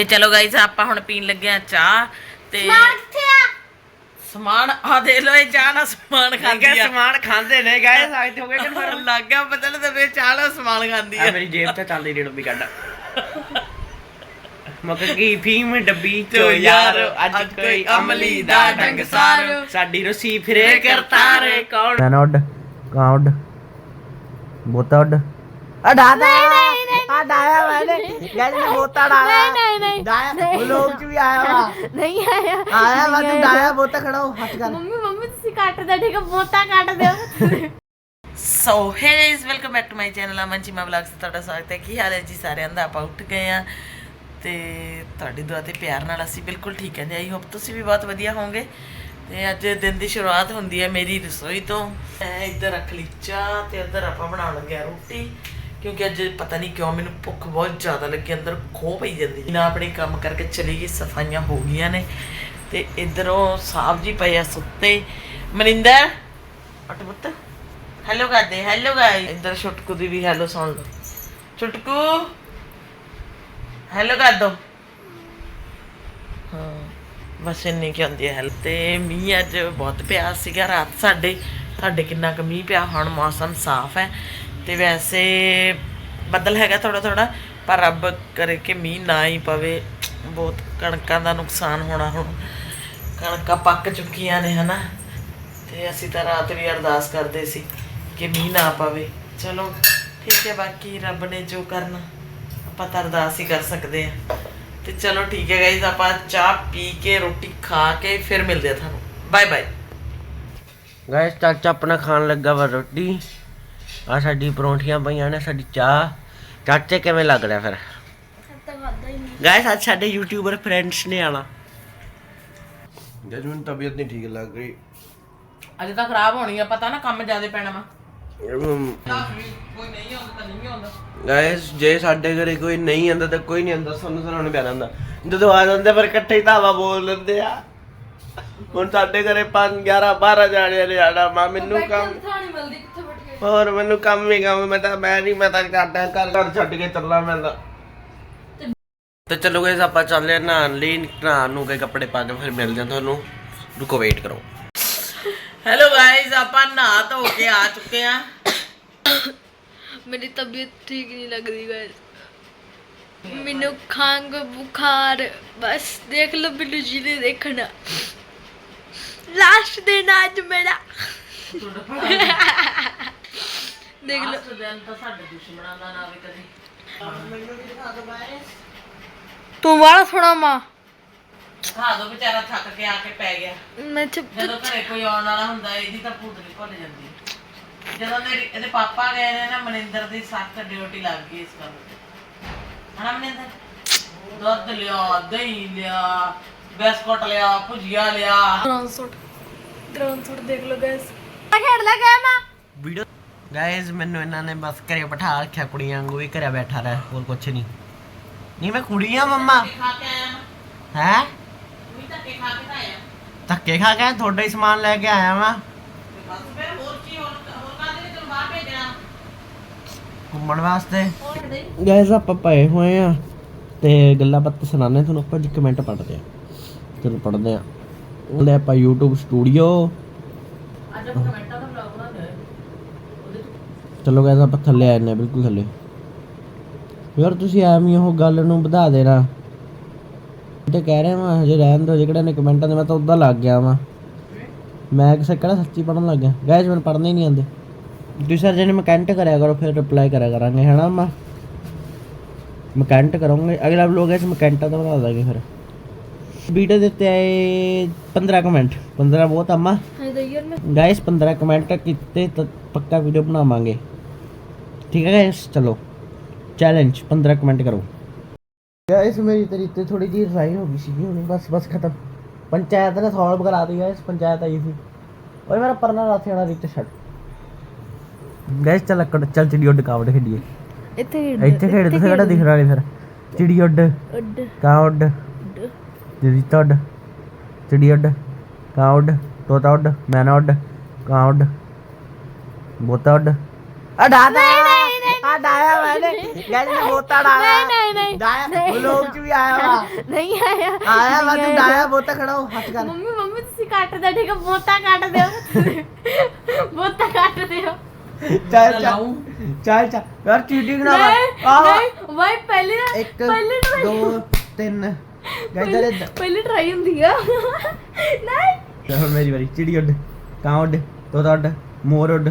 ਤੇ ਚਲੋ ਗਾਈਸ ਆਪਾਂ ਹੁਣ ਪੀਣ ਲੱਗੇ ਆ ਚਾਹ ਤੇ ਮਾਰ ਕਿੱਥੇ ਆ? ਸਮਾਨ ਆ ਦੇ ਲੋ ਇਹ ਚਾਹ ਨਾਲ ਸਮਾਨ ਖਾਂਦੀ ਆ। ਸਮਾਨ ਖਾਂਦੇ ਨੇ ਗਾਇਸ ਅੱਜ ਹੋ ਗਏ ਕਨਫਰਮ ਲੱਗ ਗਿਆ ਪਤਾ ਨਹੀਂ ਤੇ ਚਾਹ ਨਾਲ ਸਮਾਨ ਖਾਂਦੀ ਆ। ਆ ਮੇਰੀ ਜੇਬ ਤੇ ਚੱਲਦੀ ਰੇੜ ਵੀ ਕੱਢ। ਮੱਕ ਕੀ ਫੀਮ ਡੱਬੀ ਚੋ ਯਾਰ, ਅੱਜ ਕੋਈ ਅਮਲੀ ਦਾ ਦਾ ਡੰਗ ਡੰਗ ਸਾਰ। ਸਾਡੀ ਰੁਸੀ ਫਿਰੇ ਕਰਤਾਰੇ। ਕੌਣ? ਮੈਨੋਡ ਕਾਉਂਡ ਬੋਤਡ ਆ ਡਾਦਾ ਨੇ ਬੋਤਾ ਡਾਇਆ ਨਹੀਂ, ਨਹੀਂ, ਨਹੀਂ। ਡਾਇਆ। ਨਹੀਂ। ਉਹ ਲੋਕ ਚ ਵੀ ਆਇਆ ਵਾ। ਨਹੀਂ ਆਇਆ। ਆਇਆ ਵਾ ਨਹੀਂ ਤੂੰ ਡਾਇਆ ਬੋਤਾ ਖੜਾ ਹੋ ਹੱਥ ਕਰ। ਮੰਮੀ ਮੰਮੀ ਤੁਸੀਂ ਕੱਟ ਦੇ ਠੀਕ ਹੈ ਮੋਤਾ ਕੱਟ ਦਿਓ। So hey guys welcome back to my channel Aman Cheema vlogs ਤੁਹਾਡਾ ਸਵਾਗਤ ਹੈ। ਕੀ ਹਾਲ ਹੈ ਜੀ? ਸਾਰਿਆਂ ਦਾ ਆਪਾਂ ਉੱਠ ਗਏ ਆ ਤੇ ਤੁਹਾਡੀ ਦੁਆ ਤੇ ਪਿਆਰ ਨਾਲ ਅਸੀਂ ਬਿਲਕੁਲ ਠੀਕ ਹਾਂ ਜੀ। ਆਈ ਹੋਪ ਤੁਸੀਂ ਵੀ ਬਹੁਤ ਵਧੀਆ ਹੋਵੋਗੇ। ਤੇ ਅੱਜ ਦਿਨ ਦੀ ਸ਼ੁਰੂਆਤ ਹੁੰਦੀ ਹੈ ਮੇਰੀ ਰਸੋਈ ਤੋਂ। ਮੈਂ ਇੱਧਰ ਰੱਖ ਲਈ ਚਾਹ ਤੇ ਇੱਧਰ ਆਪਾਂ ਬਣਾਉਣ ਲੱਗੇ ਆ ਰੋਟੀ। ਕਿਉਂਕਿ ਅੱਜ ਪਤਾ ਨਹੀਂ ਕਿਉਂ ਮੈਨੂੰ ਭੁੱਖ ਬਹੁਤ ਜ਼ਿਆਦਾ ਲੱਗੀ, ਅੰਦਰ ਖੋ ਪਈ ਜਾਂਦੀ ਹੈ। ਨਾ ਆਪਣੇ ਕੰਮ ਕਰਕੇ ਚਲੀ ਗਈ, ਸਫਾਈਆਂ ਹੋ ਗਈਆਂ ਨੇ। ਤੇ ਇੱਧਰੋਂ ਸਾਹਿਬ ਜੀ ਪਏ ਆ ਸੁੱਤੇ। ਮਨਿੰਦਰ? ਉੱਠ ਪੁੱਤ। ਹੈਲੋ ਕਰਦੇ ਹੈਲੋ ਗਾਈ ਇੱਧਰ ਛੁਟਕੂ ਦੀ ਵੀ ਹੈਲੋ ਸੁਣ ਲਓ। ਛੁਟਕੂ? ਹੈਲੋ ਕਰ ਦੋ। ਹਾਂ, ਬਸ ਇੰਨੀ ਕੀ ਹੁੰਦੀ ਹੈ ਹੈਲੋ ਤੇ ਮੀਂਹ ਅੱਜ ਬਹੁਤ ਪਿਆ ਸੀਗਾ, ਰਾਤ ਸਾਡੇ। ਸਾਡੇ ਕਿੰਨਾ ਕੁ ਮੀਂਹ ਪਿਆ, ਹੁਣ ਮੌਸਮ ਸਾਫ਼ ਹੈ। ਤੇ ਵੈਸੇ ਬੱਦਲ ਹੈਗਾ ਥੋੜਾ ਥੋੜਾ ਪਰ ਰੱਬ ਕਰੇ ਕਿ ਮੀਂਹ ਨਾ ਹੀ ਪਵੇ। ਬਹੁਤ ਕਣਕਾਂ ਦਾ ਨੁਕਸਾਨ ਹੋਣਾ ਹੁਣ। ਕਣਕਾਂ ਪੱਕ ਚੁੱਕੀਆਂ ਨੇ, ਹਨਾ? ਤੇ ਅਸੀਂ ਤਾਂ ਰਾਤ ਵੀ ਅਰਦਾਸ ਕਰਦੇ ਸੀ ਕਿ ਮੀਂਹ ਨਾ ਪਵੇ। ਚਲੋ, ਠੀਕ ਹੈ, ਬਾਕੀ ਰੱਬ ਨੇ ਜੋ ਕਰਨਾ, ਆਪਾਂ ਤਾਂ ਅਰਦਾਸ ਹੀ ਕਰ ਸਕਦੇ ਆ ਤੇ ਚਲੋ, ਠੀਕ ਹੈ ਗਾਈਜ਼ ਆਪਾਂ ਚਾਹ ਪੀ ਕੇ, ਰੋਟੀ ਖਾ ਕੇ ਫਿਰ ਮਿਲਦੇ ਆ ਤੁਹਾਨੂੰ। ਬਾਏ ਬਾਏ ਗਾਇਸ ਚਾਚਾ ਆਪਣਾ ਖਾਣ ਲੱਗਾ ਵਾ ਰੋਟੀ। ਆ ਸਾਡੀ ਪਰੌਂਠੀਆਂ ਪਈਆਂ ਨੇ ਸਾਡੀ ਚਾਹ। ਚਾਚੇ ਕਿਵੇਂ ਲੱਗ ਰਿਹਾ ਫਿਰ? ਗਾਇਸ ਅੱਜ ਸਾਡੇ ਯੂਟਿਊਬਰ ਫਰੈਂਡਸ ਨੇ ਆਣਾ ਜਦ ਮੈਨੂੰ ਤਬੀਅਤ ਨਹੀਂ ਠੀਕ ਲੱਗ ਰਹੀ। ਅੱਜ ਤਾਂ ਖਰਾਬ ਹੋਣੀ ਆ ਪਤਾ ਨਾ ਕੰਮ ਜ਼ਿਆਦਾ ਪੈਣਾ ਵਾ। ਕੋਈ ਨਹੀਂ ਆਉਂਦਾ ਤਾਂ ਨਹੀਂ ਆਉਂਦਾ। ਗਾਇਸ ਜੇ ਸਾਡੇ ਘਰੇ ਕੋਈ ਨਹੀਂ ਆਂਦਾ ਤਾਂ ਕੋਈ ਨਹੀਂ ਆਂਦਾ ਸਾਨੂੰ ਸੁਣਾਉਣ ਪਿਆ ਰਹਿੰਦਾ। ਜਦੋਂ ਆ ਜਾਂਦੇ ਪਰ ਇਕੱਠੇ ਹੀ ਧਾਵਾ ਬੋਲ ਲੈਂਦੇ ਆ। ਹੁਣ ਸਾਡੇ ਘਰੇ 5 11 12 ਜਾਣਿਆਂ ਨੇ ਆਣਾ ਮਾ ਮੈਨੂੰ ਕੰਮ ਥਾਣੀ ਮਿਲਦੀ ਕਿੱਥੇ ਹੋਰ ਮੈਨੂੰ ਕੰਮ ਹੀ ਕੰਮ ਮੈਂ ਤਾਂ ਮੈਂ ਨਹੀਂ ਮੈਂ ਤਾਂ ਕਰਦਾ ਘਰ ਘਰ ਛੱਡ ਕੇ ਚੱਲਣਾ ਮੈਂ ਤਾਂ। ਤੇ ਚਲੋ ਗਾਇਸ ਆਪਾਂ ਚੱਲੇ ਨਹਾਉਣ ਲਈ ਨਹਾਉਣ ਨੂੰ ਕੇ ਕੱਪੜੇ ਪਾ ਕੇ ਫਿਰ ਮਿਲਦੇ ਹਾਂ ਤੁਹਾਨੂੰ। ਰੁਕੋ ਵੇਟ ਕਰੋ। ਹੈਲੋ ਗਾਇਜ਼ ਆਪਾਂ ਨਹਾ ਧੋ ਕੇ ਆ ਚੁੱਕੇ ਆ ਮੇਰੀ ਤਬੀਅਤ ਠੀਕ ਨਹੀਂ ਲੱਗਦੀ ਗਾਇਸ ਮੈਨੂੰ ਖੰਗ ਬੁਖਾਰ ਬਸ ਦੇਖ ਲਓ ਬਿੱਲੂ ਜੀ ਨੇ ਦੇਖਣਾ। ਲਾਸਟ ਦਿਨ ਅੱਜ ਮੇਰਾ। ਦੇਖ ਲਓ ਲਾਸਟ ਦਿਨ ਤਾਂ ਸਾਡੇ ਦੁਸ਼ਮਣਾਂ ਦਾ ਨਾ ਵੀ ਕਦੀ। ਤੂੰ ਵਾਲਾ ਥੋੜਾ ਮਾਂ। ਹਾਂ ਦੋ ਵਿਚਾਰਾ ਥੱਕ ਕੇ ਆ ਕੇ ਪੈ ਗਿਆ। ਮੈਂ ਚੁੱਪ ਜਦੋਂ ਘਰੇ ਕੋਈ ਆਉਣ ਵਾਲਾ ਹੁੰਦਾ ਇਹਦੀ ਤਾਂ ਭੂਤ ਨਹੀਂ ਭੁੱਲ ਜਾਂਦੀ। ਜਦੋਂ ਮੇਰੀ ਇਹਦੇ ਪਾਪਾ ਗਏ ਨੇ ਨਾ ਮਨਿੰਦਰ ਦੀ ਸਖਤ ਡਿਊਟੀ ਲੱਗ ਗਈ ਇਸ ਗੱਲ ਤੇ। ਹਨਾ ਮਨਿੰਦਰ? ਦੁੱਧ ਲਿਆ ਦਹੀਂ ਲਿਆ ਬਿਸਕੁਟ ਲਿਆ ਭੁਜੀਆ ਲਿਆ। ਟ੍ਰਾਂਸਪੋਰਟ ਟ੍ਰਾਂਸਪੋਰਟ ਦੇਖ ਲਓ ਗਾਇਸ ਆ ਖੇਡ ਲੈ ਮੈਂ। ਵੀਡੀਓ ਗਾਇਸ ਮੈਨੂੰ ਇਹਨਾਂ ਨੇ ਬਸ ਘਰੇ ਬਿਠਾ ਰੱਖਿਆ ਕੁੜੀਆਂ ਵਾਂਗੂ ਵੀ ਘਰੇ ਬੈਠਾ ਰਹਿ ਹੋਰ ਕੁਛ ਨਹੀਂ। ਨਹੀਂ ਮੈਂ ਕੁੜੀ ਆ ਮੰਮਾ। ਖਾ ਕੇ ਆਇਆ ਮੈਂ ਹੈ? ਵੀ ਤਾਂ ਕੇ ਖਾ ਕੇ ਤਾਂ ਆਇਆ ਧੱਕੇ ਖਾ ਕੇ ਤੁਹਾਡਾ ਹੀ ਸਮਾਨ ਲੈ ਕੇ ਆਇਆ ਵਾਂ। ਤੇ ਬਸ ਫਿਰ ਹੋਰ ਕੀ ਹੋਰ ਹੋਰ ਕਾਹਦੇ ਲਈ ਤੈਨੂੰ ਬਾਹਰ ਭੇਜਣਾ ਘੁੰਮਣ ਵਾਸਤੇ। ਗਾਇਸ ਆਪਾਂ ਪਏ ਹੋਏ ਆ ਤੇ ਗੱਲਾਂ ਬਾਤਾਂ ਸੁਣਾਣੇ ਤੁਹਾਨੂੰ ਆਪਾਂ ਜੀ ਕਮੈਂਟ ਪੜ੍ਹਦੇ ਆ। ਚਲੋ ਪੜ੍ਹਦੇ ਆ। ਉਹਦੇ ਆਪਾਂ YouTube ਸਟੂਡੀਓ ਅੱਜ ਆਪਾਂ ਕਮੈਂਟਾਂ ਦਾ ਵਲੌਗ ਬਣਾਉਂਦੇ ਹੋਏ ਉਹਦੇ ਚਲੋ ਗਾਇਸ ਆਪਾਂ ਥੱਲੇ ਆਏ ਨੇ ਬਿਲਕੁਲ ਥੱਲੇ। ਯਾਰ ਤੁਸੀਂ ਐਵੇਂ ਹੀ ਉਹ ਗੱਲ ਨੂੰ ਵਧਾ ਦੇਣਾ। ਤੇ ਕਹਿ ਰਿਹਾ ਮੈਂ ਹਜੇ ਰਹਿਣ ਦੋ ਜਿਹੜੇ ਨੇ ਕਮੈਂਟਾਂ ਦੇ ਮੈਂ ਤਾਂ ਉਦਾਂ ਲੱਗ ਗਿਆ ਵਾਂ। ਮੈਂ ਕਿਸੇ ਕਿਹੜਾ ਸੱਚੀ ਪੜਨ ਲੱਗ ਗਿਆ। ਗਾਇਸ ਮੈਨੂੰ ਪੜਨੇ ਹੀ ਨਹੀਂ ਆਉਂਦੇ। ਤੁਸੀਂ ਸਰ ਜਿਹਨੇ ਮੈਂ ਕਮੈਂਟ ਕਰਿਆ ਕਰੋ ਫਿਰ ਰਿਪਲਾਈ ਕਰਿਆ ਕਰਾਂਗੇ ਹੈਨਾ ਮੈਂ? ਮੈਂ ਕਮੈਂਟ ਕਰੂੰਗਾ। ਅਗਲਾ ਵਲੋਗ ਹੈ ਮੈਂ ਕਮੈਂਟਾਂ ਦਾ ਬਣਾ ਦਾਂਗੇ ਫਿਰ। ਵੀਡੀਓ ਦੇ ਉੱਤੇ ਆਏ 15 ਕਮੈਂਟ 15 ਬਹੁਤ ਆਮਾ ਹਾਂ ਯਾਰ ਮੈਂ ਗਾਇਸ 15 ਕਮੈਂਟ ਕੀਤੇ ਤਾਂ ਪੱਕਾ ਵੀਡੀਓ ਬਣਾਵਾਂਗੇ। ਠੀਕ ਹੈ ਗਾਇਸ ਚਲੋ ਚੈਲੰਜ 15 ਕਮੈਂਟ ਕਰੋ। ਗਾਇਸ ਮੇਰੀ ਤਰੀਤੇ ਥੋੜੀ ਜਿਹੀ ਰਸਾਈ ਹੋ ਗਈ ਸੀਗੀ ਹੁਣ ਬਸ ਬਸ ਖਤਮ। ਪੰਚਾਇਤ ਨੇ ਸੋਲਵ ਕਰਾ ਦਿੱਤੀ ਗਾਇਸ ਪੰਚਾਇਤ ਆਈ ਸੀ। ਓਏ ਮੇਰਾ ਪਰਨਾ ਰਾਥੇ ਵਾਲਾ ਰਿਚ ਛੱਡ। ਗਾਇਸ ਚੱਲ ਕੱਟ ਚੱਲ ਚਿੜੀ ਉੱਡ ਕਾਵੜ ਖੇਡੀਏ। ਇੱਥੇ ਇੱਥੇ ਖੇਡ ਤੁਸੀਂ ਕਿਹੜਾ ਦਿਖ ਰਿਹਾ ਨਹੀਂ ਫਿਰ? ਚਿੜੀ ਉੱਡ ਉੱਡ। ਕਾਂ ਉੱਡ। ਜਿਹੜੀ ਉੱਡ। ਚਿੜੀ ਉੱਡ ਕਾਂ ਉੱਡ ਤੋਤਾ ਉੱਡ ਮੈਨਾ ਉੱਡ ਕਾਂ ਉੱਡ। ਬੋਤਾ ਉੱਡ। ਆ ਡਾਦਾ ਆ ਡਾਇਆ ਮੈਨੇ ਗੈਸ ਨੇ ਬੋਤਾ ਡਾਲਾ ਨਹੀਂ, ਨਹੀਂ, ਨਹੀਂ, ਡਾਇਆ ਨਹੀਂ। ਵਲੋਗ ਚ ਵੀ ਆਇਆ ਵਾ। ਨਹੀਂ ਆਇਆ। ਆਇਆ ਵਾ ਨਹੀਂ ਤੂੰ ਆਇਆ। ਡਾਇਆ ਬੋਤਾ ਖੜਾ ਹੋ ਹੱਥ ਕਰ। ਮੰਮੀ ਮੰਮੀ ਤੁਸੀਂ ਕੱਟ ਦੇ ਠੀਕ ਹੈ ਬੋਤਾ ਕੱਟ ਦਿਓ। ਬੋਤਾ ਕੱਟ ਦਿਓ। ਚੱਲ ਚੱਲ। ਚੱਲ ਚੱਲ। ਯਾਰ ਚੀਟਿੰਗ ਨਾ ਨਹੀਂ ਕਰ ਆਹ। ਨਹੀਂ ਵਾਈ ਪਹਿਲੇ ਨਾ ਇੱਕ ਪਹਿਲੇ try- ਦੋ ਤਿੰਨ। ਗੈਸ ਦੇ ਪਹਿਲੇ ਟਰਾਈ ਹੁੰਦੀ ਆ। ਨਹੀਂ। ਹੁਣ ਮੇਰੀ ਵਾਰੀ। ਚਿੜੀ ਉੱਡ। ਕਾਂ ਉੱਡ। ਤੋਤਾ ਉੱਡ। ਮੋਰ ਉੱਡ।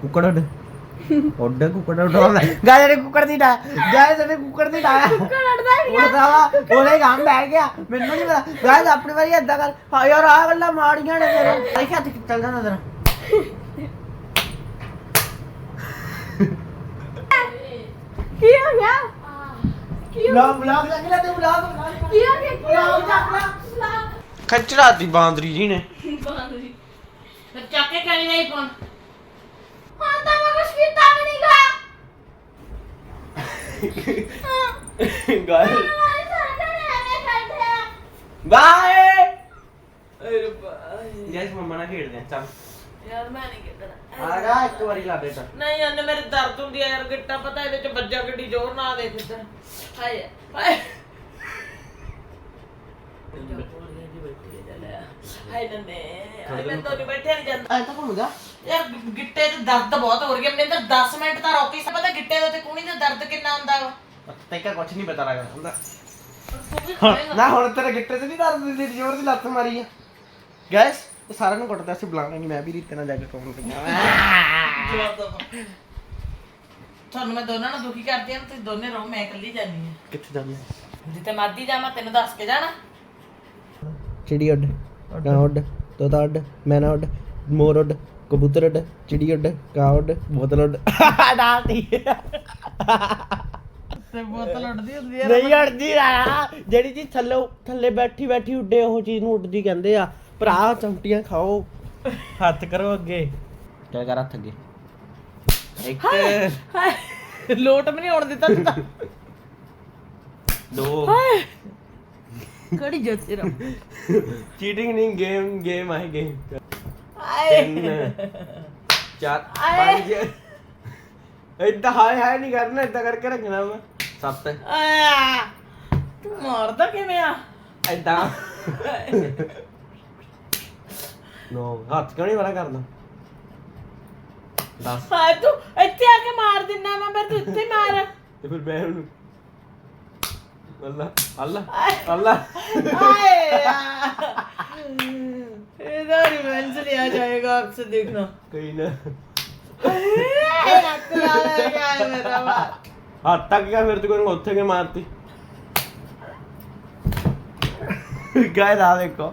ਕੁੱਕੜ ਉੱਡ। ਉੱਡ ਕੁੱਕੜ ਉੱਡ ਗਾਇ ਨੇ ਕੁੱਕੜ ਦੀ ਡਾ ਗਾਇ ਨੇ ਕੁੱਕੜ ਦੀ ਡਾ ਕੱਟਦਾ ਹੀ ਉੜਦਾ ਵਾ ਉਹਨੇ ਕੰਮ ਬੈਠ ਗਿਆ। ਮੈਨੂੰ ਨਹੀਂ ਪਤਾ। ਗਾਇ ਆਪਣੀ ਵਾਰੀ ਏਦਾਂ ਕਰ। ਹਾਂ ਯਾਰ ਆ ਗੱਲਾਂ ਮਾੜੀਆਂ ਨੇ ਤੇਰੇ ਦੇਖਿਆ ਤੇ ਚੱਲ ਜਾਣਾ ਤੇਰਾ ਕੀ ਹੋ ਗਿਆ? ਕੀ ਹੋ ਬਲੌਗ ਬਲੌਗ ਲੱਗ ਲਿਆ ਤੇ ਬਲੌਗ ਕੀ ਹੋ ਗਿਆ? ਬਲੌਗ ਚੱਕ ਲਾ ਖੱਚੜਾ ਦੀ ਬਾਂਦਰੀ ਜੀ ਨੇ। ਫਿਰ ਚੱਕ ਕੇ ਕਰੀ ਨਹੀਂ ਫੋਨ। ਹਾਂ ਤਾਂ ਮੈਂ ਕੁਛ ਕੀਤਾ ਵੀ ਨਹੀਂ ਗਾ। ਗਾਇ ਹਮਾਰੇ ਸਾਹਮਣੇ ਐਵੇਂ ਕਰਦੇ ਆ। ਬਾਏ। ਏ ਰੱਬਾ ਗੈਸ ਮੰਮਾ ਨਾਲ ਖੇਡਦੇ ਆ ਚੱਲ। ਯਾਰ ਮੈਂ ਨਹੀਂ ਕਿੱਧਰ ਆ ਜਾ ਇੱਕ ਵਾਰੀ ਲਾ ਦੇ ਤਾਂ। ਨਹੀਂ ਉਹਨੇ ਮੇਰੇ ਦਰਦ ਹੁੰਦੀ ਆ ਯਾਰ ਗਿੱਟਾ ਪਤਾ ਇਹਦੇ ਚ ਵੱਜਾ ਗੱਡੀ ਜ਼ੋਰ ਨਾ ਦੇਖ ਇੱਧਰ। ਹਾਏ ਹਾਏ। ਹਾਏ ਨੰਨੇ। ਹਾਏ ਮੈਂ ਤਾਂ ਨਹੀਂ ਬੈਠਿਆ ਨਹੀਂ ਜਾਂਦਾ। ਐ ਤਾਂ ਘੁੰਮਦਾ ਯਾਰ ਗਿੱਟੇ ਤੇ ਦਰਦ ਬਹੁਤ ਹੋ ਰਿਹਾ ਮੈਨੂੰ ਤਾਂ 10 ਮਿੰਟ ਤਾਂ ਰੋਕੀ ਸੀ ਪਤਾ ਗਿੱਟੇ ਦੇ ਤੇ ਕੂਣੀ ਦਾ ਦਰਦ ਕਿੰਨਾ ਹੁੰਦਾ ਵਾ? ਤੈਨੂੰ ਕੁਝ ਨਹੀਂ ਪਤਾ ਲੱਗਦਾ ਹੁੰਦਾ। ਤੂੰ ਵੀ ਖਾਏਗਾ। ਨਾ ਹੁਣ ਤੇਰੇ ਗਿੱਟੇ ਤੇ ਨਹੀਂ ਦਰਦ ਦੀ ਜ਼ੋਰ ਦੀ ਲੱਤ ਮਾਰੀ ਆ। ਗੈਸ ਇਹ ਸਾਰਿਆਂ ਨੂੰ ਕੁੱਟਦਾ ਸੀ ਬੁਲਾਣਾ ਨਹੀਂ ਮੈਂ ਵੀ ਰੀਤੇ ਨਾਲ ਜਾ ਕੇ ਕੌਣ ਤੁਹਾਨੂੰ ਮੈਂ ਦੋਨਾਂ ਨੂੰ ਦੁਖੀ ਕਰਦੀ ਹਾਂ ਤੁਸੀਂ ਦੋਨੇ ਰਹੋ ਮੈਂ ਇਕੱਲੀ ਜਾਨੀ ਆ ਕਿੱਥੇ ਜਾਂਦੇ ਆ? ਜਿੱਤੇ ਮਰਦੀ ਜਾਵਾਂ ਤੈਨੂੰ ਦੱਸ ਕੇ ਜਾਣਾ। ਚਿੜੀ ਉੱਡ ਕਾਂ ਉੱਡ ਤੋਤਾ ਉੱਡ ਮੈਨਾ ਉੱਡ ਮੋਰ ਉੱਡ। ਕਬੂਤਰ ਉੱਡ ਚਿੜੀ ਉੱਡ ਕਾਂ ਉੱਡ ਬੋਤਲ ਉੱਡ ਡਾਲਤੀ ਤੇ। ਬੋਤਲ ਉੱਡਦੀ ਹੁੰਦੀ ਆ ਨਹੀਂ ਉੱਡਦੀ ਆ ਜਿਹੜੀ ਚੀਜ਼ ਥੱਲੇ ਥੱਲੇ ਬੈਠੀ ਬੈਠੀ ਉੱਡੇ ਉਹ ਚੀਜ਼ ਨੂੰ ਉੱਡਦੀ ਕਹਿੰਦੇ ਆ। ਭਰਾ ਚਮਟੀਆਂ ਖਾਓ। ਹੱਥ ਕਰੋ ਅੱਗੇ। ਚੱਲ ਕਰ ਹੱਥ ਅੱਗੇ। ਇੱਕ। ਹਾਏ ਲੋਟ ਵੀ ਨਹੀਂ ਆਉਣ ਦਿੱਤਾ ਤੂੰ ਤਾਂ। ਦੋ। ਕਿਹੜੀ ਜੱਤੀ ਰ। ਚੀਟਿੰਗ ਨਹੀਂ ਗੇਮ ਗੇਮ ਹੈ ਗੇਮ। ਹਾਏ ਤਿੰਨ। ਚਾਰ। ਪੰਜ ਏਦਾਂ ਹਾਏ ਹਾਏ ਨਹੀਂ ਕਰਨਾ ਏਦਾਂ ਕਰਕੇ ਰੱਖਣਾ ਮੈਂ। ਸੱਤ। ਤੂੰ ਮਾਰਦਾ ਕਿਵੇਂ ਆ? ਏਦਾਂ। ਨੋ। ਹੱਥ ਕਿਉਂ ਨਹੀਂ ਵਾਲਾ ਕਰਦਾ? 10 ਹਾਏ ਤੂੰ ਇੱਥੇ ਆ ਕੇ ਮਾਰ ਦਿੰਨਾ ਮੈਂ ਫਿਰ ਤੂੰ ਇੱਥੇ ਹੀ ਮਾਰ। ਤੇ ਫਿਰ ਮੈਂ ਉਹਨੂੰ ਅੱਲਾ ਅੱਲਾ ਅੱਲਾ। ਹਾਏ ਇਹਦਾ ਰਿਵੈਂਜ ਲਿਆ ਜਾਏਗਾ ਆਪਸੇ ਦੇਖਣਾ। ਕੋਈ ਨਾ। ਹੱਥ ਲਾ ਲਿਆ ਹੈ ਮੇਰਾ ਵਾ ਹੱਥ ਤੱਕ ਗਿਆ ਫਿਰ ਤੂੰ ਕੋਈ ਉੱਥੇ ਕੇ ਮਾਰਤੀ? ਗਾਇ ਦਾ ਦੇਖੋ।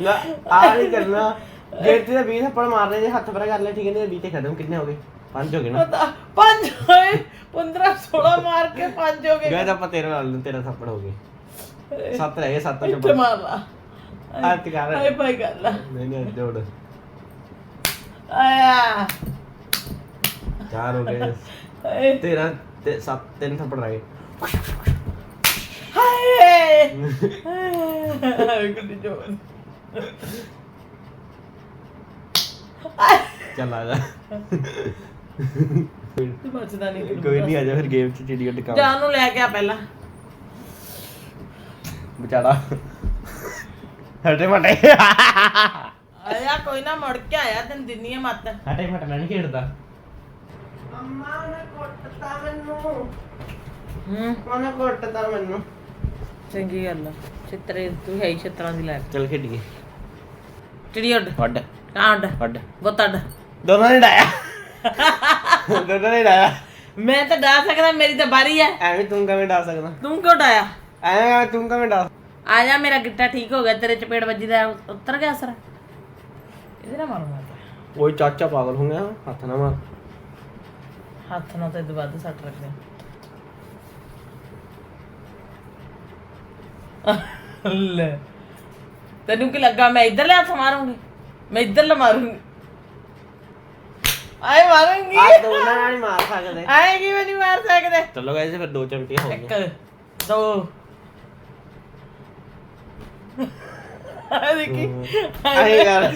ਨਾ ਆ ਨਹੀਂ ਕਰਨਾ। ਜੇ ਤੇ 20 ਥੱਪੜ ਮਾਰਨੇ ਜੇ ਹੱਥ ਪਰ ਕਰ ਲੈ ਠੀਕ ਨਹੀਂ 20 ਤੇ ਖਤਮ ਕਿੰਨੇ ਹੋ ਗਏ? ਪੰਜ ਹੋ ਗਏ ਨਾ। ਪਤਾ ਪੰਜ ਹੋਏ 15 16 ਮਾਰ ਕੇ ਪੰਜ ਹੋ ਗਏ। ਗਾਇ ਆਪਾਂ ਤੇਰੇ ਨਾਲ ਤੇਰਾ ਥੱਪੜ ਹੋ ਗਏ ਸੱਤ ਰਹਿ ਗਏ ਸੱਤ ਇੱਥੇ ਮਾਰ ਲਾ। ਹੱਥ ਕਰ ਹਾਏ ਭਾਈ ਕਰ ਲਾ ਨਹੀਂ ਨਹੀਂ ਜੋੜ ਆਇਆ ਚਾਰ ਹੋ ਗਏ ਹਾਏ ਤੇਰਾ ਤੇ ਸੱਤ ਤਿੰਨ ਥੱਪੜ ਰਹਿ ਗਏ ਹਾਏ ਹਾਏ ਗੁੱਡੀ ਜੋਨ ਚੱਲ ਆ ਜਾ ਤੂੰ ਬਚਦਾ ਨਹੀਂ ਕੋਈ ਨਹੀਂ ਆ ਜਾ ਫਿਰ ਗੇਮ ਚ ਚਿੜੀ ਟਿਕਾ ਜਾਨ ਨੂੰ ਲੈ ਕੇ ਆ ਪਹਿਲਾਂ ਵਿਚਾਰਾ ਹਟੇ ਮਟੇ। ਆਇਆ ਕੋਈ ਨਾ ਮੁੜ ਕੇ ਆਇਆ ਤੈਨੂੰ ਦਿੰਨੀ ਆ ਮੱਤ। ਹਟੇ ਮਟੇ ਨਹੀਂ ਖੇਡਦਾ। ਅੰਮਾ ਨੇ ਕੁੱਟਤਾ ਮੈਨੂੰ। ਹੂੰ। ਉਹਨੇ ਕੁੱਟਦਾ ਮੈਨੂੰ। ਚੰਗੀ ਗੱਲ ਆ। ਛਿੱਤਰੇ ਤੂੰ ਹੈ ਹੀ ਛਿੱਤਰਾਂ ਦੀ ਲੈ ਚੱਲ ਖੇਡੀਏ। ਚਿੜੀ ਉੱਡ। ਹੱਡ ਕਾਂਡ ਹੱਡ ਬੁੱਤ ਅੱਡ ਦੋਨਾਂ ਨੇ ਡਾਇਆ। ਦੋਨਾਂ ਨੇ ਡਾਇਆ। ਮੈਂ ਤਾਂ ਡਾ ਸਕਦਾ ਮੇਰੀ ਤਾਂ ਬਾਰੀ ਹੈ ਐਵੇਂ ਤੂੰ ਕਿਵੇਂ ਡਾ ਸਕਦਾ? ਤੂੰ ਕਿਉਂ ਡਾਇਆ? ਐਵੇਂ ਤੂੰ ਕਿਵੇਂ ਡਾ ਆ ਜਾ ਮੇਰਾ ਗਿੱਟਾ ਠੀਕ ਹੋ ਗਿਆ ਤੇਰੇ ਚਪੇੜ ਵੱਜੀ ਦਾ ਉੱਤਰ ਗਿਆ ਅਸਰ ਇਹਦੇ ਨਾਲ ਮਾਰੂ ਮੈਂ ਤਾਂ। ਓਏ ਚਾਚਾ ਪਾਗਲ ਹੋ ਗਿਆ ਹੱਥ ਨਾ ਮਾਰ। ਹੱਥ ਨਾਲ ਤਾਂ ਵੱਧ ਸੱਟ ਰੱਖਦੇ ਲੈ। ਤੈਨੂੰ ਕੀ ਲੱਗਾ ਮੈਂ ਇੱਧਰ ਲੈ ਹੱਥ ਮਾਰੂੰਗੀ? ਮੈਂ ਇੱਧਰ ਲ ਮਾਰੂੰਗੀ। ਆਏ ਮਾਰੂੰਗੀ। ਆ ਦੋਨਾਂ ਨਾਲ ਹੀ ਮਾਰ ਸਕਦੇ। ਆਏ ਕਿਵੇਂ ਨਹੀਂ ਮਾਰ ਸਕਦੇ? ਚਲੋ ਗਾਇਸ ਫਿਰ ਦੋ ਚਮਟੀਆਂ ਹੋ ਇੱਕ ਗਈਆਂ ਦੋ। ਆ ਦੇਖੀ। ਆਏ ਯਾਰ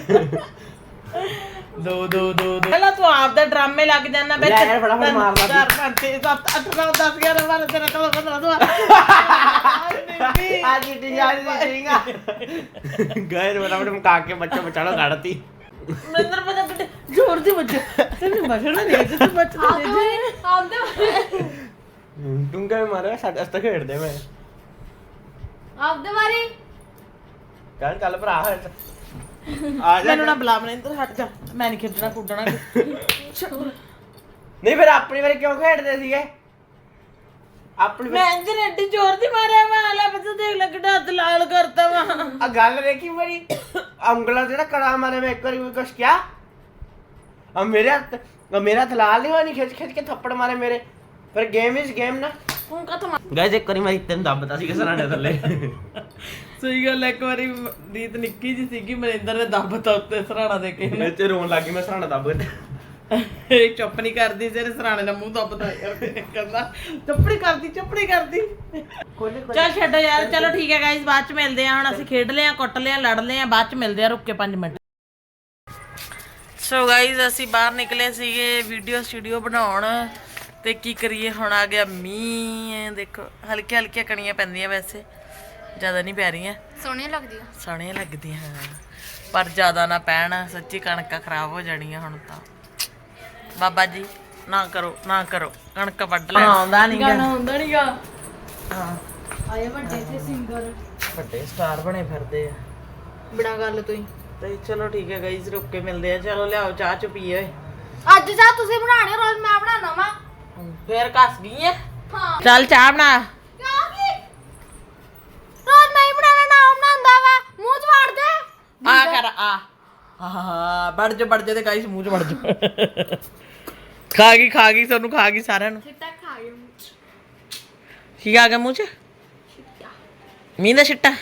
ਦੋ ਦੋ ਦੋ ਦੋ। ਪਹਿਲਾਂ ਤੂੰ ਆਪ ਦਾ ਡਰਾਮੇ ਲੱਗ ਜਾਣਾ ਵਿੱਚ। ਲੈ ਯਾਰ, ਫਟਾਫਟ ਮਾਰ ਲਾ ਤੂੰ। 5 7 8 9 10 11 12 13 14 15 16 ਆ ਜੀ ਡਿਜ਼ਾਈਨ ਦੀ ਸਿੰਘਾ ਗਏ ਬਰਾਬਰ ਮਕਾ ਕੇ ਬੱਚਾ ਬਚਾਣਾ ਗੜਤੀ ਮਨਿੰਦਰ ਪਤਾ ਬਿੱਟੇ ਜ਼ੋਰ ਦੀ ਵੱਜ। ਤੈਨੂੰ ਬਚਣਾ ਨਹੀਂ ਜੇ ਤੂੰ ਬਚਣਾ ਨਹੀਂ ਜੇ। ਆਉਂਦੇ ਬਾਰੇ ਡੂੰਗਾ ਮਾਰਿਆ? ਸਾਡੇ ਅਸਤ ਖੇਡਦੇ ਮੈਂ ਆਉਂਦੇ ਬਾਰੇ ਕਹਿਣ ਚੱਲ ਭਰਾ ਆ ਜਾ। ਮੈਨੂੰ ਨਾ ਬੁਲਾ ਮਨਿੰਦਰ ਹਟ ਜਾ। ਮੈਂ ਨਹੀਂ ਖੇਡਣਾ ਕੁੱਟਣਾ ਨਹੀਂ ਫਿਰ ਆਪਣੀ ਵਾਰੀ ਕਿਉਂ ਖੇਡਦੇ ਸੀਗੇ? ਆਪਣੀ ਮੈਂ ਇੰਜ ਨੱਡੀ ਜ਼ੋਰ ਦੀ ਮਾਰਿਆ ਮੈਂ ਆਲਾ ਬੱਚਾ ਦੇਖ ਲੈ ਕਿਡਾ ਹੱਥ ਲਾਲ ਕਰਤਾ ਵਾ। ਆ ਗੱਲ ਦੇਖੀ ਮੇਰੀ ਆਹ ਉਂਗਲਾਂ ਜਿਹੜਾ ਕੜਾ ਮਾਰਿਆ ਮੈਂ ਇੱਕ ਵਾਰੀ ਕੋਈ ਕੁਛ ਕਿਹਾ? ਆ ਮੇਰੇ ਹੱਥ ਮੇਰਾ ਹੱਥ ਨਹੀਂ ਹੋਣੀ ਖਿੱਚ ਖਿੱਚ ਕੇ ਥੱਪੜ ਮਾਰੇ ਮੇਰੇ। ਪਰ ਗੇਮ ਇਜ਼ ਗੇਮ ਨਾ। ਤੂੰ ਕਾ ਗਾਇਸ ਇੱਕ ਵਾਰੀ ਮੈਂ ਤੈਨੂੰ ਦੱਬਦਾ ਸੀ ਕਿ ਸਰਾਣੇ ਥੱਲੇ। ਸਹੀ ਗੱਲ ਹੈ, ਇੱਕ ਵਾਰੀ ਰੀਤ ਨਿੱਕੀ ਜੀ ਸੀਗੀ ਮਨਿੰਦਰ ਨੇ ਦੱਬਤਾ ਉੱਤੇ ਸਰਾਣਾ ਦੇ ਕੇ। ਮੈਂ ਤੇ ਰੋਣ ਲੱਗੀ ਮੈਂ ਸਰਾਣਾ ਦੱਬ ਗਿਆ ਇਹ ਚੁੱਪ ਨਹੀਂ ਕਰਦੀ ਜਿਹੜੇ ਸਰਾਣੇ ਦਾ ਮੂੰਹ ਦੱਬਦਾ ਯਾਰ ਕਹਿੰਦਾ ਚੁੱਪ ਨਹੀਂ ਕਰਦੀ ਚੁੱਪ ਨਹੀਂ ਕਰਦੀ। ਚੱਲ ਛੱਡੋ ਯਾਰ ਚਲੋ ਠੀਕ ਹੈ ਗਾਇਸ ਬਾਅਦ ਚ ਮਿਲਦੇ ਆ ਹੁਣ ਅਸੀਂ ਖੇਡ ਲਿਆ ਕੁੱਟ ਲਿਆ ਲੜ ਲਿਆ ਬਾਅਦ ਚ ਮਿਲਦੇ ਆ ਰੁੱਕ ਕੇ 5 ਮਿੰਟ। ਸੋ ਗਾਇਸ ਅਸੀਂ ਬਾਹਰ ਨਿਕਲੇ ਸੀਗੇ ਵੀਡੀਓ ਸਟੂਡੀਓ ਬਣਾਉਣ। ਤੇ ਕੀ ਕਰੀਏ? ਹੁਣ ਆ ਗਿਆ ਮੀਂਹ ਦੇਖੋ ਹਲਕੀ ਹਲਕੀਆਂ ਕਣੀਆਂ ਪੈਂਦੀਆਂ ਵੈਸੇ। ਜ਼ਿਆਦਾ ਨਹੀਂ ਪੈ ਰਹੀਆਂ। ਸੋਹਣੀਆਂ ਲੱਗਦੀਆਂ। ਸੋਹਣੀਆਂ ਲੱਗਦੀਆਂ ਪਰ ਜ਼ਿਆਦਾ ਨਾ ਪੈਣ ਸੱਚੀ ਕਣਕਾਂ ਖਰਾਬ ਹੋ ਜਾਣੀਆਂ ਹੁਣ ਤਾਂ। ਬਾਬਾ ਜੀ ਨਾ ਕਰੋ ਨਾ ਕਰੋ। ਕਣਕ ਵੱਢ ਲੈ ਆਉਂਦਾ ਨਹੀਂ ਗਾਣਾ ਹੁੰਦਾ ਨਹੀਂਗਾ ਹਾਂ। ਆਏ ਵੱਡੇ ਤੇ ਸਿੰਗਰ ਵੱਡੇ ਸਟਾਰ ਬਣੇ ਫਿਰਦੇ ਆ। ਬੜਾ ਗੱਲ ਤੁਸੀਂ ਤੇ ਚਲੋ ਠੀਕ ਹੈ ਗਾਈਜ਼ ਰੁੱਕ ਕੇ ਮਿਲਦੇ ਆ। ਚਲੋ ਲਿਆਓ ਚਾਹ ਚੁ ਪੀਏ। ਅੱਜ ਚਾਹ ਤੁਸੀਂ ਬਣਾਣੀ ਰੋਜ਼ ਮੈਂ ਬਣਾਉਣਾ ਵਾ। ਫੇਰ ਕੱਸ ਗਈ ਐ ਹਾਂ ਚੱਲ ਚਾਹ ਬਣਾ। ਕਿਉਂ ਕੀ ਰੋਜ਼ ਮੈਂ ਹੀ ਬਣਾਉਣਾ ਨਾ ਉਹ ਬਣਾਉਂਦਾ ਵਾ। ਮੂੰਹ ਚ ਵਾੜ ਦੇ ਆ ਕਰ ਆ। ਹਾਂ ਵੜ ਜਾ ਵੜ ਜਾ ਤੇ ਗਾਈਜ਼ ਮੂੰਹ ਚ ਵੜ ਜਾ। ਖਾ ਗਈ ਖਾ ਗਈ ਤੁਹਾਨੂੰ ਖਾ ਗਈ ਸਾਰਿਆਂ ਨੂੰ। ਸਿੱਟਾ ਖਾ ਗਏ ਕੀ ਆ ਗਿਆ ਮੂੰਹ ਚ? ਮੀਂਹ ਦਾ ਛਿੱਟਾ।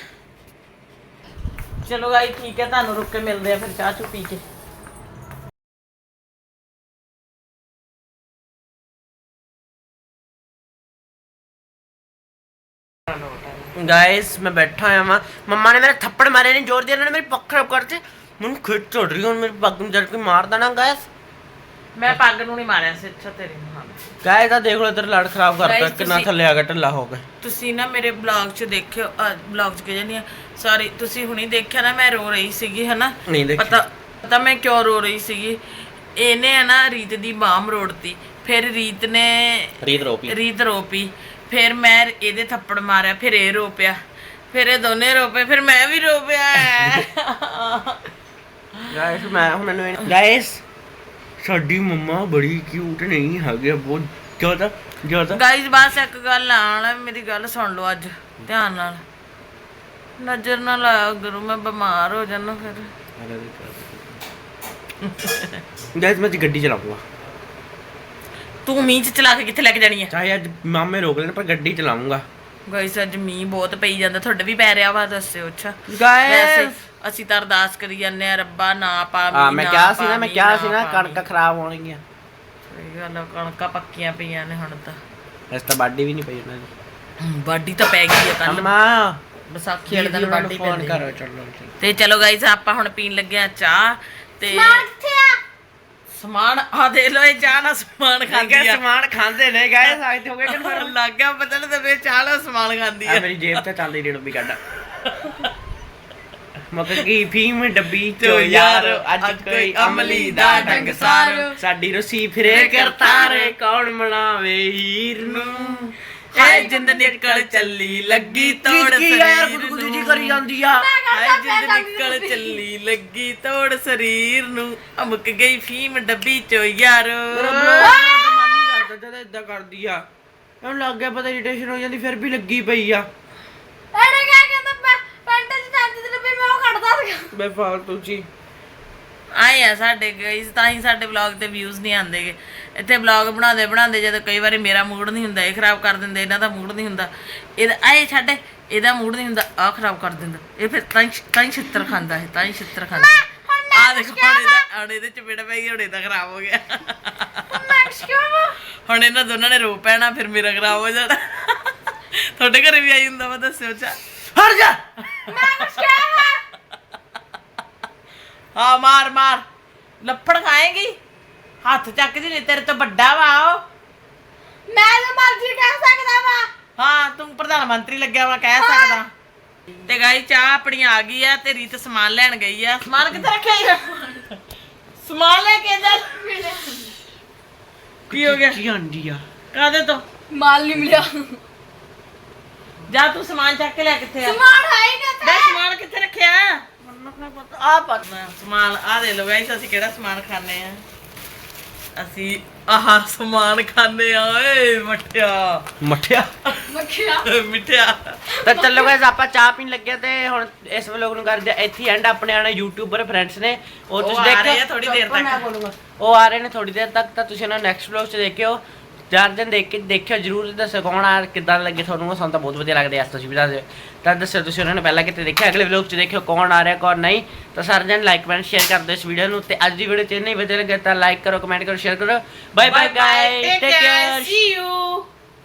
ਚਲੋ ਗਾਈ ਠੀਕ ਹੈ ਤੁਹਾਨੂੰ ਰੁੱਕ ਕੇ ਮਿਲਦੇ ਆ ਫਿਰ ਚਾਹ ਚੁ ਪੀ ਕੇ। ਗਾਇਸ ਮੈਂ ਬੈਠਾ ਹੋਇਆ ਵਾਂ। ਮੰਮਾ ਨੇ ਮੇਰੇ ਥੱਪੜ ਮਾਰੇ ਨੇ ਜ਼ੋਰ ਦੇ ਇਹਨਾਂ ਨੇ ਮੇਰੀ ਪੱਖ ਖਰਾਬ ਕਰਤੀ। ਮੈਨੂੰ ਖਿੱਚ ਚੜ ਰਹੀ ਹੁਣ ਮੇਰੀ ਪੱਗ ਨੂੰ ਜੜ ਕੇ ਮਾਰ ਦੇਣਾ ਗਾਇਸ ਮੈਂ ਪੱਗ ਨੂੰ ਨਹੀਂ ਮਾਰਿਆ ਸੀ ਅੱਛਾ ਤੇਰੀ ਨੂੰ ਹਾਂ ਗਾਇਸ ਆ ਦੇਖ ਲੋ ਤੇਰਾ ਲੜ ਖਰਾਬ ਕਰਤਾ Guys, ਕਿੰਨਾ ਤੁਸੀਂ- ਥੱਲੇ ਆ ਗਿਆ ਢਿੱਲਾ ਹੋ ਕੇ ਤੁਸੀਂ ਨਾ ਮੇਰੇ ਬਲੌਗ 'ਚ ਦੇਖਿਓ ਬਲੌਗ 'ਚ ਕਹਿ ਜਾਂਦੀ ਆ? ਸੌਰੀ ਤੁਸੀਂ ਹੁਣੀ ਦੇਖਿਆ ਨਾ ਮੈਂ ਰੋ ਰਹੀ ਸੀਗੀ ਹਨਾ? ਨਹੀਂ ਦੇਖਿਆ। ਪਤਾ ਪਤਾ ਮੈਂ ਕਿਉਂ ਰੋ ਰਹੀ ਸੀਗੀ? ਇਹਨੇ ਹੈ ਨਾ ਰੀਤ ਦੀ ਬਾਹ ਮਰੋੜਤੀ ਫਿਰ ਰੀਤ ਨੇ ਰੀਤ ਰੋਪੀ। ਰੀਤ ਰੋਪੀ। ਫਿਰ ਮੈਂ ਇਹਦੇ ਥੱਪੜ ਮਾਰਿਆ ਫਿਰ ਇਹ ਰੋ ਪਿਆ ਫਿਰ ਇਹ ਦੋਨੇ ਰੋ ਪਏ ਫਿਰ ਮੈਂ ਵੀ ਰੋ ਪਿਆ। ਗਾਇਸ ਮੈਂ ਹੁਣ ਮੈਨੂੰ ਗਾਇਸ ਸਾਡੀ ਮੰਮਾ ਬੜੀ ਕਿਊਟ ਨਹੀਂ ਹੈਗੀ ਬਹੁਤ ਜ਼ਿਆਦਾ ਜ਼ਿਆਦਾ। ਗਾਈਜ਼ ਬਸ ਇੱਕ ਗੱਲ ਆਣ ਮੇਰੀ ਗੱਲ ਸੁਣ ਲਓ ਅੱਜ ਧਿਆਨ ਨਾਲ। ਨਜ਼ਰ ਨਾ ਲਾਇਆ ਗੁਰੂ ਮੈਂ ਬਿਮਾਰ ਹੋ ਜਾਣਾ ਫਿਰ। ਗਾਇਸ ਮੈਂ ਅੱਜ ਗੱਡੀ ਚਲਾਉਂਗਾ। ਤੂੰ ਮੀਂਹ ਚ ਚਲਾ ਕੇ ਕਿੱਥੇ ਲੈ ਕੇ ਜਾਣੀ ਹੈ ਚਾਹੇ ਅੱਜ ਮਾਮੇ ਰੋਕ ਲੈਣ ਪਰ ਗੱਡੀ ਚਲਾਉਂਗਾ। ਗਾਈਸ ਅੱਜ ਮੀਂਹ ਬਹੁਤ ਪਈ ਜਾਂਦਾ ਤੁਹਾਡੇ ਵੀ ਪੈ ਰਿਹਾ ਵਾ ਦੱਸਿਓ ਅੱਛਾ! ਵੈਸੇ ਅਸੀਂ ਤਾਂ ਅਰਦਾਸ ਕਰੀ ਜਾਂਦੇ ਆ ਰੱਬਾ ਨਾ ਪਾ ਆ ਮੀਂਹ ਮੈਂ ਨਾ ਕਿਹਾ ਸੀ ਨਾ ਮੈਂ ਕਿਹਾ ਸੀ ਨਾ ਕਣਕਾਂ ਖਰਾਬ ਹੋਣਗੀਆਂ। ਸਹੀ ਗੱਲ ਆ, ਕਣਕਾਂ ਪੱਕੀਆਂ ਪਈਆਂ ਨੇ ਹੁਣ ਤਾਂ। ਇਸ ਤਾਂ ਬਾਡੀ ਵੀ ਨਹੀਂ ਪਈ ਉਹਨਾਂ ਦੀ। ਵਾਢੀ ਤਾਂ ਪੈ ਗਈ ਹੈ ਕੱਲ ਅੰਮਾ! ਵਿਸਾਖੀ ਵਾਲੇ ਦਿਨ ਫੋਨ ਪੈਂਦੀ ਕਰੋ ਚਲੋ ਚਲੋ। ਤੇ ਚਲੋ ਗਾਈਸ ਆਪਾਂ ਹੁਣ ਪੀਣ ਲੱਗੇ ਆ ਚਾਹ ਤੇ ਆ ਸਮਾਨ ਆ ਦੇ ਲੋ ਇਹ ਚਾਹ ਨਾਲ ਸਮਾਨ ਖਾਂਦੀ ਆ। ਸਮਾਨ ਖਾਂਦੇ ਨੇ ਗਾਇਸ ਅੱਜ ਤੇ ਹੋ ਗਿਆ ਕਨਫਰਮ ਲੱਗ ਗਿਆ ਪਤਾ ਨਹੀਂ ਤੇ ਚਾਹ ਨਾਲ ਸਮਾਨ ਖਾਂਦੀ ਆ। ਮੇਰੀ ਜੇਬ ਤੇ ਚੱਲਦੀ ਰੇੜੋ ਵੀ ਕੱਢ ਮਤਲਬ ਕੀ ਫੀਮ ਡੱਬੀ ਚੋ ਯਾਰ, ਅੱਜ ਕੋਈ ਅਮਲੀ ਦਾ ਢੰਗ ਸਾਰ। ਸਾਡੀ ਰਸੀ ਫਿਰੇ ਕਰਤਾਰੇ ਕੌਣ ਮਨਾਵੇ ਹੀਰ ਨੂੰ? ਹਾਏ ਜਿੰਦ ਨਿਕਲ ਚੱਲੀ ਲੱਗੀ ਤੋੜ ਕੀ ਯਾਰ ਸਰੀਰ ਨੂੰ ਜੀ ਕਰੀ ਜਾਂਦੀ ਆ। ਹਾਏ ਜਿੰਦ ਨਿਕਲ ਚੱਲੀ ਲੱਗੀ ਤੋੜ ਸਰੀਰ ਨੂੰ। ਅਮਕ ਗਈ ਫੀਮ ਡੱਬੀ ਚੋ ਯਾਰ। ਦਾ ਕਰਦਾ ਜਦ ਇਦਾਂ ਕਰਦੀ ਆ। ਇਹਨੂੰ ਲੱਗ ਗਿਆ ਪਤਾ ਇਰੀਟੇਸ਼ਨ ਹੋ ਜਾਂਦੀ ਫਿਰ ਵੀ ਲੱਗੀ ਪਈ ਆ। ਇਹਨੇ ਕਿਆ ਕਹਿੰਦਾ ਪੈਂਟ ਚ ਜਾਂਦੀ ਤੇ ਫਿਰ ਮੈਂ ਉਹ ਕੱਢਦਾ ਸੀਗਾ। ਮੈਂ ਫਾਲਤੂ ਜੀ। ਆਏ ਆ ਸਾਡੇ ਗਾਇਸ ਤਾਂ ਹੀ ਸਾਡੇ ਵਲੌਗ ਤੇ ਵਿਊਜ਼ ਨਹੀਂ ਆਉਂਦੇਗੇ ਇੱਥੇ ਵਲੌਗ ਬਣਾਉਂਦੇ ਬਣਾਉਂਦੇ ਜਦੋਂ ਕਈ ਵਾਰੀ ਮੇਰਾ ਮੂਡ ਨਹੀਂ ਹੁੰਦਾ ਇਹ ਖਰਾਬ ਕਰ ਦਿੰਦੇ ਇਹਨਾਂ ਦਾ ਮੂਡ ਨਹੀਂ ਹੁੰਦਾ। ਇਹਦਾ ਆਏ ਛੱਡ ਇਹਦਾ ਮੂਡ ਨਹੀਂ ਹੁੰਦਾ ਆ ਖਰਾਬ ਕਰ ਦਿੰਦਾ। ਇਹ ਫਿਰ ਤਾਂ ਹੀ ਤਾਂ ਹੀ ਛਿੱਤਰ ਖਾਂਦਾ ਹੈ ਤਾਂ ਹੀ ਛਿੱਤਰ ਖਾਂਦਾ। ਆ ਦੇਖੋ ਹੁਣ ਇਹਦਾ ਹੁਣ ਇਹਦੇ ਚਪੇੜ ਪੈ ਗਈ ਹੁਣ ਇਹਦਾ ਖਰਾਬ ਹੋ ਗਿਆ। ਮੈਕਸ ਕਿਉਂ ਵਾ? ਹੁਣ ਇਹਨਾਂ ਦੋਨਾਂ ਨੇ ਰੋ ਪੈਣਾ ਫਿਰ ਮੇਰਾ ਖਰਾਬ ਹੋ ਜਾਣਾ। ਤੁਹਾਡੇ ਘਰੇ ਵੀ ਆਈ ਹੁੰਦਾ ਵਾ ਦੱਸਿਓ ਚਾ ਹਟ ਜਾ! ਮੈਕਸ ਕਿਉਂ ਵਾ? ਹਾਂ ਮਾਰ ਮਾਰ। ਲੱਫੜ ਖਾਏਗੀ? ਹੱਥ ਚੱਕ ਜੀ ਨਹੀਂ ਤੇਰੇ ਤੋਂ ਵੱਡਾ ਵਾ ਉਹ। ਮੈਂ ਤਾਂ ਮਰਜ਼ੀ ਕਹਿ ਸਕਦਾ ਵਾ। ਹਾਂ ਤੂੰ ਪ੍ਰਧਾਨ ਮੰਤਰੀ ਲੱਗਿਆ ਵਾ ਕਹਿ ਸਕਦਾ। ਤੇ ਗਾਈ ਚਾਹ ਆਪਣੀ ਆ ਗਈ ਆ ਤੇ ਰੀਤ ਸਮਾਨ ਲੈਣ ਗਈ ਆ। ਸਮਾਨ ਕਿੱਥੇ ਰੱਖਿਆ ਈ? ਸਮਾਨ ਲੈ ਕੇ ਜਾ ਕੀ ਹੋ ਗਿਆ? ਕੀ ਆਂਦੀ ਆ? ਕਾਦੇ ਤੋਂ? ਮਾਲ ਨਹੀਂ ਮਿਲਿਆ। ਜਾ ਤੂੰ ਸਮਾਨ ਚੱਕ ਕੇ ਲੈ ਕਿੱਥੇ ਆ? ਸਮਾਨ ਹੈ ਹੀ ਨਾ ਬੇ ਸਮਾਨ ਕਿੱਥੇ ਰੱਖਿਆ? ਆ ਪਤਾ ਸਮਾਨ ਆ ਦੇ ਲੋ ਗਾਈਸ ਅਸੀਂ ਕਿਹੜਾ ਸਮਾਨ ਖਾਣੇ ਆ ਅਸੀਂ ਆਹ ਸਮਾਨ ਖਾਣੇ ਆ ਓਏ ਮੱਠਿਆ। ਮੱਠਿਆ? ਮੱਖਿਆ ਮਿੱਠਿਆ। ਤਾਂ ਚੱਲੋ ਗਾਇਸ ਆਪਾਂ ਚਾਹ ਪੀਣ ਲੱਗੇ ਤੇ ਹੁਣ ਇਸ ਵਲੋਗ ਨੂੰ ਕਰਦੇ ਹਾਂ ਇੱਥੇ ਐਂਡ ਆਪਣੇ ਆਣੇ ਯੂਟਿਊਬਰ ਫਰੈਂਡਸ ਨੇ। ਉਹ ਉਹ ਤੁਸੀਂ ਆ ਰਹੇ ਦੇਖਿਓ ਆ ਥੋੜੀ ਦੇਰ ਮੈਂ ਤੱਕ। ਬੋਲੂੰਗਾ। ਉਹ ਆ ਰਹੇ ਨੇ ਥੋੜੀ ਦੇਰ ਤੱਕ ਤਾਂ ਤੁਸੀਂ ਇਹਨਾਂ ਨੈਕਸਟ ਵਲੋਗ 'ਚ ਦੇਖਿਓ। ਚਾਰ ਦਿਨ ਦੇਖ ਕੇ ਦੇਖਿਓ ਜਰੂਰ ਦੱਸੋ ਕੌਣ ਆ ਕਿੱਦਾਂ ਲੱਗੇ ਤੁਹਾਨੂੰ ਉਹ ਸਾਨੂੰ ਤਾਂ ਬਹੁਤ ਵਧੀਆ ਲੱਗਦੇ ਆ ਤੁਸੀਂ ਵੀ ਦੱਸ ਦਿਓ। ਤਾਂ ਦੱਸੋ ਤੁਸੀਂ ਉਹਨਾਂ ਨੇ ਪਹਿਲਾਂ ਕਿਤੇ ਦੇਖਿਆ? ਅਗਲੇ ਵਲੋਗ 'ਚ ਦੇਖਿਓ ਕੌਣ ਆ ਰਿਹਾ ਕੌਣ ਨਹੀਂ। ਤਾਂ ਸਾਰੇ ਜਣ ਲਾਈਕ ਕਮੈਂਟ ਸ਼ੇਅਰ ਕਰ ਦਿਓ ਇਸ ਵੀਡੀਓ ਨੂੰ। ਤੇ ਅੱਜ ਦੀ ਵੀਡੀਓ ਚ ਨਹੀਂ ਵਧੀਆ ਲੱਗੇ ਤਾਂ ਲਾਈਕ ਕਰੋ ਕਮੈਂਟ ਕਰੋ ਸ਼ੇਅਰ ਕਰੋ। Bye bye guys take care see you